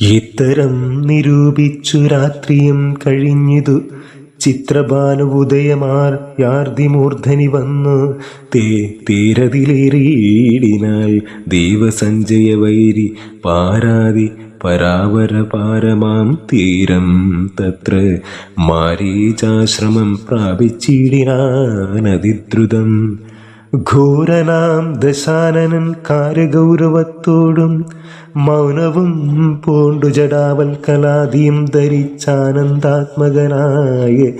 ഇത്തരം നിരൂപിച്ചു രാത്രിയും കഴിഞ്ഞിതു. ചിത്രഭാനുദയമാർ യാർദിമൂർധനി വന്നു. തേ തീരതിലേറിയിടിനാൽ ദൈവസഞ്ജയ വൈരി പാരാതി പരാവര പാരമാം തീരം തത്ര മാരീചാശ്രമം പ്രാപിച്ചിടിനാനതിദ്രുതം ഘോരനാം ദശാനനൻ കാര്യഗൗരവത്തോടും മൗനവും പൂണ്ടു ജടാവൽ കലാദിയും ധരിച്ചാനന്ദാത്മകനായ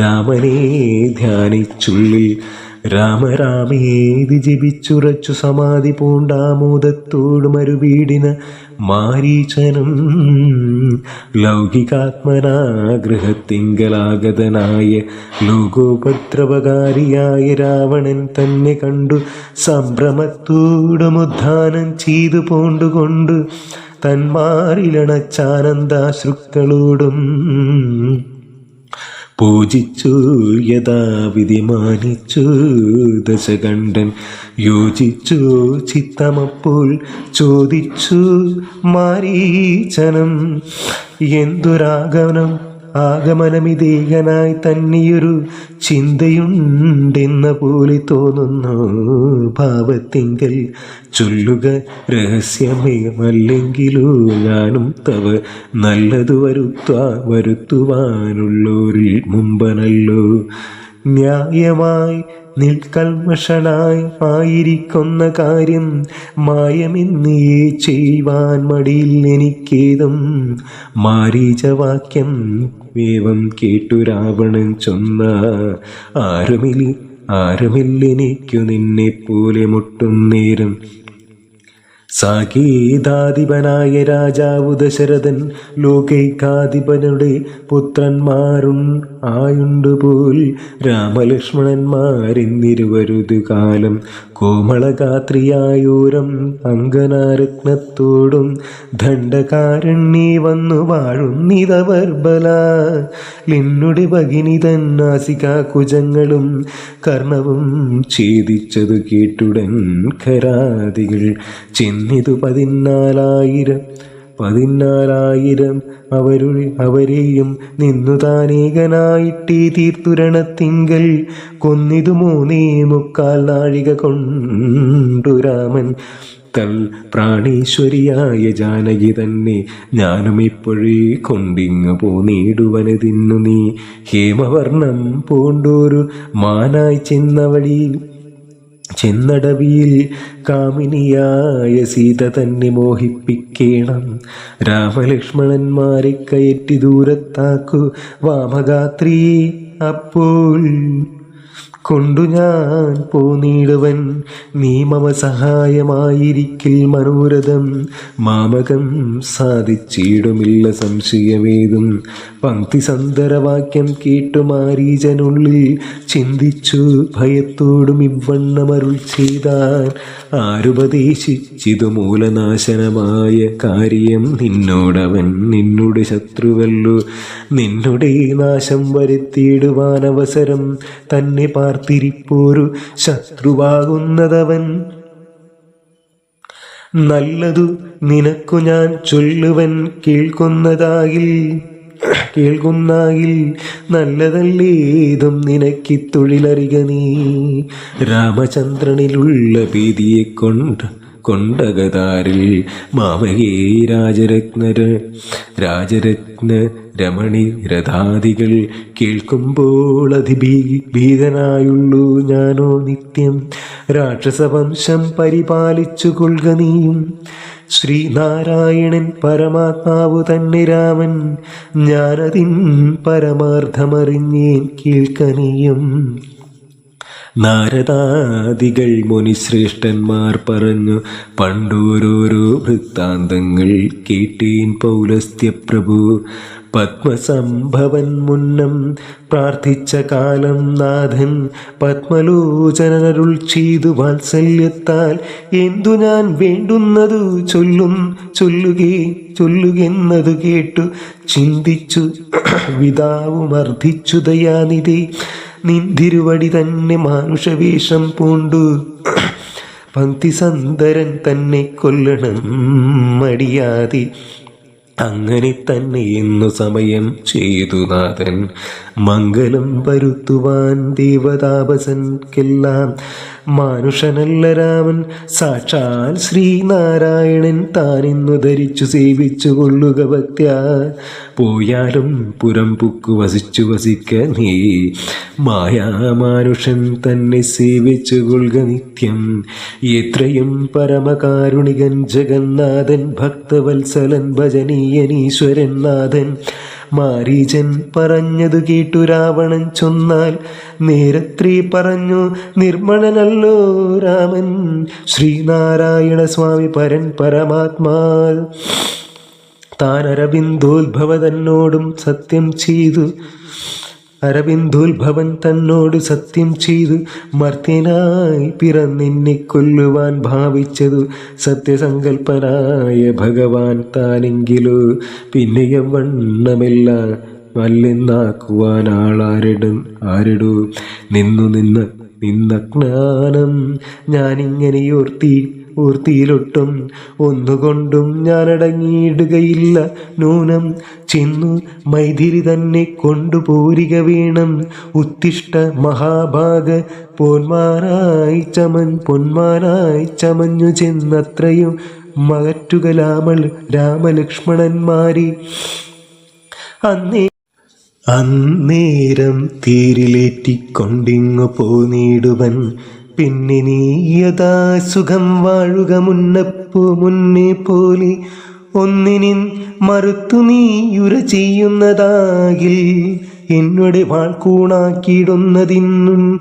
രാമനെ ധ്യാനിച്ചുള്ളിൽ രാമരാമേതി ജപിച്ചുറച്ചു സമാധി പൂണ്ടാമോദത്തോട് മരുവീടിന് മാരീചനം ലൗകികാത്മനാഗ്രഹത്തിങ്കലാഗതനായ ലോകോപദ്രവകാരിയായ രാവണൻ തന്നെ കണ്ടു. സംഭ്രമത്തോടുമുദ്ധാനം ചെയ്തു പോണ്ടുകൊണ്ട് തന്മാരിലണച്ചാനന്ദാശ്രുക്കളോടും പൂജിച്ചു യഥാവിധി മാനിച്ചു. ദശകണ്ഠൻ യോജിച്ചു ചിത്തമപ്പോൾ ചോദിച്ചു മാരീചനം എന്തുരാഗമനം ആഗമനമിതേകനായി തന്നെയൊരു ചിന്തയുണ്ടെന്ന പോലെ തോന്നുന്നു. ഭാവത്തിങ്കൽ ചൊല്ലുക രഹസ്യമേമല്ലെങ്കിലോ ഞാനും തവ നല്ലതു വരുത്താ വരുത്തുവാനുള്ളൊരു മുമ്പനല്ലോ. ന്യായമായി നിൽക്കൽമഷനായി ആയിരിക്കുന്ന കാര്യം മായമെന്നേ ചെയ്യുവാൻ മടിയിൽ എനിക്കേതും. മാരീചവാക്യം വേവം കേട്ടു രാവണൻ ചൊന്ന ആരുമില്ല ആരുമില്ലെനിക്കു നിന്നെ പോലെ മുട്ടും നേരം. സാകേതാധിപനായ രാജാവു ദശരഥൻ ലോകൈകാധിപനുടെ പുത്രന്മാരും ആയുണ്ടുപോൽ രാമലക്ഷ്മണന്മാരെന്നിരുവരുതു കാലം. കോമളഗാത്രിയായൂരം അങ്കനാരത്നത്തോടും ദണ്ഡകാരണ്യേ വന്നു വാഴുന്നിതവർ ബല ലിന്നുടെ ഭഗിനി തന്നാസിക കുജങ്ങളും കർണവും ഛേദിച്ചതു കേട്ടുടൻ ഖരാദികൾ ചെന്നിതു പതിനാലായിരം പതിനാലായിരം അവരു അവരെയും നിന്നു താനേകനായിട്ടീ തീർത്തുരണത്തിങ്കൽ കൊന്നിതു മൂന്നേ മുക്കാൽ നാഴിക കൊണ്ടു രാമൻ. തൽ പ്രാണീശ്വരിയായ ജാനകി തന്നെ ഞാനും ഇപ്പോഴേ കൊണ്ടിങ്ങു തിന്നു നീ. ഹേമവർണം പൂണ്ടൂരു മാനായി ചെന്നവഴിയിൽ ചെന്നടവിയിൽ കാമിനിയായ സീത തന്നെ മോഹിപ്പിക്കണം. രാമലക്ഷ്മണന്മാരെ കയറ്റി ദൂരത്താക്കു വാമഗാത്രി അപ്പോൾ. കൊണ്ടു ഞാൻ പോന്നിടവൻ. നീ മമ സഹായമായിരിക്കിൽ മനോരഥം. മാമകം സാധിച്ചിടുമില്ല സംശയമേതും. പങ്ക്തി സന്ദരവാക്യം കേട്ടു മാരീജനുള്ളിൽ ചിന്തിച്ചു ഭയത്തോടും ഇവണ്ണമരുൾ ചെയ്താൻ. ആരുപദേശിച്ചിതു മൂലനാശനമായ കാര്യം നിന്നോടവൻ നിന്നുടെ ശത്രുവല്ലു. നിന്നുടെ നാശം വരുത്തിയിടുവാൻ അവസരം തന്നെ പാർത്തിരിപ്പോരു ശത്രുവാകുന്നതവൻ. നല്ലതു നിനക്കു ഞാൻ ചൊല്ലുവൻ കേൾക്കുന്നതാകിൽ കേൾക്കുന്നാകിൽ നല്ലതല്ലേതും നിനക്കി തൊഴിലറിക നീ. രാമചന്ദ്രനിലുള്ള ഭീതിയെ കൊണ്ട് കൊണ്ടകതാരിൽ മാമകേ രാജരത്നര രാജരത്ന രമണി രഥാദികൾ കേൾക്കുമ്പോൾ അതിഭീ ഭീതനായുള്ളൂ ഞാനോ നിത്യം. രാക്ഷസവംശം പരിപാലിച്ചു കൊള്ളുക നീയും. ശ്രീനാരായണൻ പരമാത്മാവു തന്നെ രാമൻ. ഞാനതിൻ പരമാർത്ഥമറിഞ്ഞേൻ കേൾക്കനീയും നാരദാദികൾ മുനിശ്രേഷ്ഠന്മാർ പറഞ്ഞു പണ്ടോരോരോ വൃത്താന്തങ്ങൾ കേട്ടീൻ പൗലസ്ത്യപ്രഭു പത്മസംഭവൻ മുന്നം പ്രാർത്ഥിച്ച കാലം നാഥൻ പത്മലോചനരുൾ ചെയ്തു വാത്സല്യത്താൽ. എന്തു ഞാൻ വേണ്ടുന്നതു ചൊല്ലും ചൊല്ലുകേ ചൊല്ലുകെന്നതു കേട്ടു. ചിന്തിച്ചു വിതാവും അർത്ഥിച്ചു ദയാനിധി. നിന്തിരുവടി തന്നെ മാനുഷവേഷം പൂണ്ടു. പങ്ക്തി സന്ദരൻ തന്നെ കൊല്ലണം മടിയാതി. അങ്ങനെ തന്നെ എന്നു സമയം ചെയ്തു നാഥൻ. മംഗലം വരുത്തുവാൻ ദേവതാപസൻക്കെല്ലാം മാനുഷനല്ല രാമൻ സാക്ഷാൽ ശ്രീനാരായണൻ താനിന്നു ധരിച്ചു സേവിച്ചു കൊള്ളുക ഭക്ത്യ. പോയാലും പുരം പുക്കു വസിച്ചു വസിക്ക നീ. മായാമാനുഷൻ തന്നെ സേവിച്ചു കൊള്ളുക നിത്യം. എത്രയും പരമകാരുണികൻ ജഗന്നാഥൻ ഭക്തവത്സലൻ ഭജനീയനീശ്വരൻ നാഥൻ. മാരീചൻ പറഞ്ഞതു കേട്ടു രാവണൻ ചൊന്നാൽ. നേരത്രീ പറഞ്ഞു നിർമ്മണനല്ലോ രാമൻ. ശ്രീനാരായണ സ്വാമി പരൻ പരമാത്മാ താൻ അരബിന്ദോത്ഭവ തന്നോടും സത്യം ചെയ്തു. അരബിന്ദോത്ഭവൻ തന്നോട് സത്യം ചെയ്തു മർത്യനായി പിറന്നിന്നെ കൊല്ലുവാൻ ഭാവിച്ചതു സത്യസങ്കൽപ്പനായ ഭഗവാൻ താനെങ്കിലോ. പിന്നെ വണ്ണമില്ല മല്ലെന്നാക്കുവാൻ ആളാരിടും ആരിടൂ? നിന്നു നിന്ന് നിന്ന ജ്ഞാനം ഞാനിങ്ങനെയോർത്തി ഓർത്തിയിലൊട്ടും ഒന്നുകൊണ്ടും ഞാനടങ്ങിയിടുകയില്ല. നൂനം ചെന്നു മൈഥിരി തന്നെ കൊണ്ടുപോരിക വീണം. ഉത്തിഷ്ട മഹാഭാഗ പോന്മാരായി ചമൻ പൊന്മാരായി ചമഞ്ഞു ചെന്നത്രയും മകറ്റുക രാമ രാമലക്ഷ്മണന്മാരി. അന്നേ അന്നേരം തീരിലേറ്റിക്കൊണ്ടിങ്ങു പോനീടുവൻ പിന്നെ നീയതാ സുഖം വാഴുക മുന്നപ്പു മുന്നേ പോലെ. ഒന്നിനിൻ മറുത്തു നീയുര ചെയ്യുന്നതാകിൽ. എന്നോട് വാൾക്കൂണാക്കിയിടുന്നതിന്നും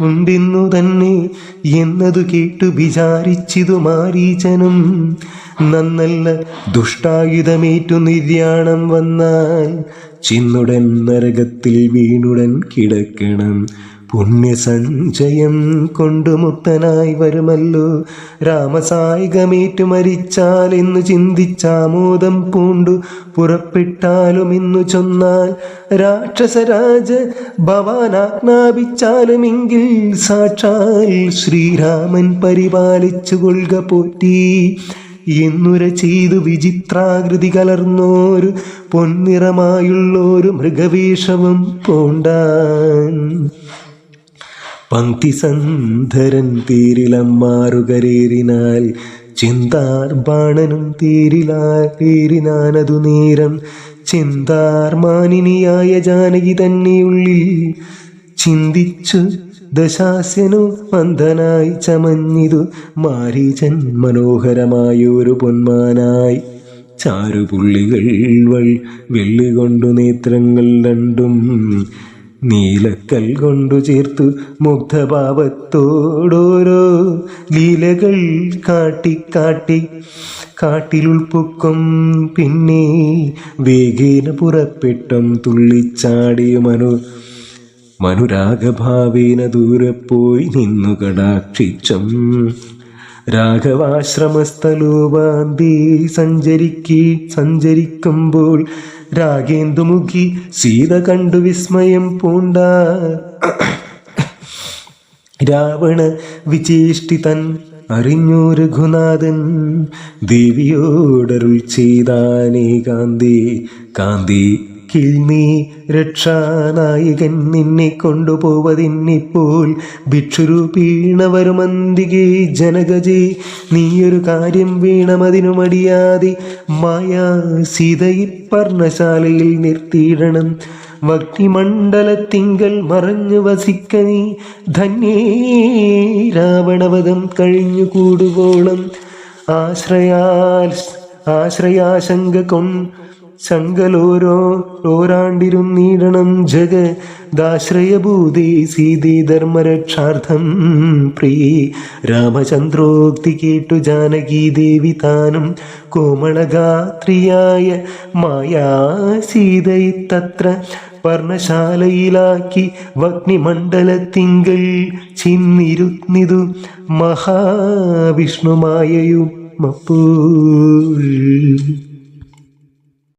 ഉണ്ടെന്നു തന്നെ എന്നതു കേട്ടു വിചാരിച്ചിതു മാരീചനും. നന്നല്ല ദുഷ്ടായുധമേറ്റു നിര്യാണം വന്നാൽ. ചിന്നുടൻ നരകത്തിൽ വീണുടൻ കിടക്കണം. പുണ്യസഞ്ചയം കൊണ്ടു മുക്തനായി വരുമല്ലോ. രാമസായികമേറ്റു മരിച്ചാൽ എന്ന് ചിന്തിച്ചാമോദം പൂണ്ടു. പുറപ്പെട്ടാലും എന്നു ചൊന്നാൽ രാക്ഷസരാജ ഭവാനാജ്ഞാപിച്ചാലുമെങ്കിൽ സാക്ഷാൽ ശ്രീരാമൻ പരിപാലിച്ചു കൊള്ളുക പോറ്റി. എന്നുര ചെയ്തു വിചിത്രാകൃതി കലർന്നോരു പൊന്നിറമായുള്ളൊരു മൃഗവേഷവും പോണ്ടാൻ. പങ്ക്തിസന്ധരൻ തീരിലമ്മാറുകരേറിനാൽ ചിന്താർ ബാണനും തീരിലാ തീരിനാനതു നേരം ചിന്താർ മാനിനിയായ ജാനകി തന്നെയുള്ളിൽ ചിന്തിച്ചു ദശാസ്യനു മന്ദനായി ചമഞ്ഞിതു മാരീചൻ മനോഹരമായൊരു പൊന്മാനായി. ചാരുപുള്ളികൾ വൾ വെള്ളികൊണ്ടു നേത്രങ്ങൾ രണ്ടും നീലക്കൽ കൊണ്ടു ചേർത്തു മുഗ്ധഭാവത്തോടോരോ ലീലകൾ കാട്ടി കാട്ടി. കാട്ടിലുൾപ്പൊക്കം പിന്നെ വേഗേന പുറപ്പെട്ടും തുള്ളിച്ചാടി മനു. മനുരാഗഭാവേന ദൂരെ പോയി നിന്നു കടാക്ഷിച്ചം. രാഘവാശ്രമസ്ഥലോപാന്തി സഞ്ചരിക്കി സഞ്ചരിക്കുമ്പോൾ രാഗേന്ദുമുഖി സീത കണ്ടു വിസ്മയം പൂണ്ട. രാവണ വിചേഷ്ടിതൻ അറിഞ്ഞു രഘുനാഥൻ ദേവിയോടരുൾ ചെയ്താനേ കാന്തി കാന്തി കിൽമീ രക്ഷാനായകൻ നിന്നെ കൊണ്ടുപോവതിന്നിപ്പോൾ ഭിക്ഷുരു വരുമന്തികെ ജനകജേ നീയൊരു കാര്യം വീണമതിനു മടിയാതെ മായാ സീതയി പർണശാലയിൽ നിർത്തിയിടണം. വക്തിമണ്ഡലത്തിങ്കൽ മറഞ്ഞു വസിക്ക നീ ധന്യേ രാവണവധം കഴിഞ്ഞു കൂടുവോളം. ആശ്രയാ ആശ്രയാശങ്ക കൊൺ ശങ്കലോരോ ഓരാണ്ടിരുന്നീടണം ജഗ. ദാശ്രയഭൂതി സീതീധർമ്മരക്ഷാർത്ഥം പ്രീ. രാമചന്ദ്രോക്തി കേട്ടു ജാനകീ ദേവി താനും. കോമളഗാത്രിയായ മായാ സീതയിത്തത്ര തത്ര പർണശാലയിലാക്കി വഗ്നിമണ്ഡലത്തിങ്കൾ ചിന്നിരുന്നിതു മഹാവിഷ്ണുമായയും മപ്പൂ.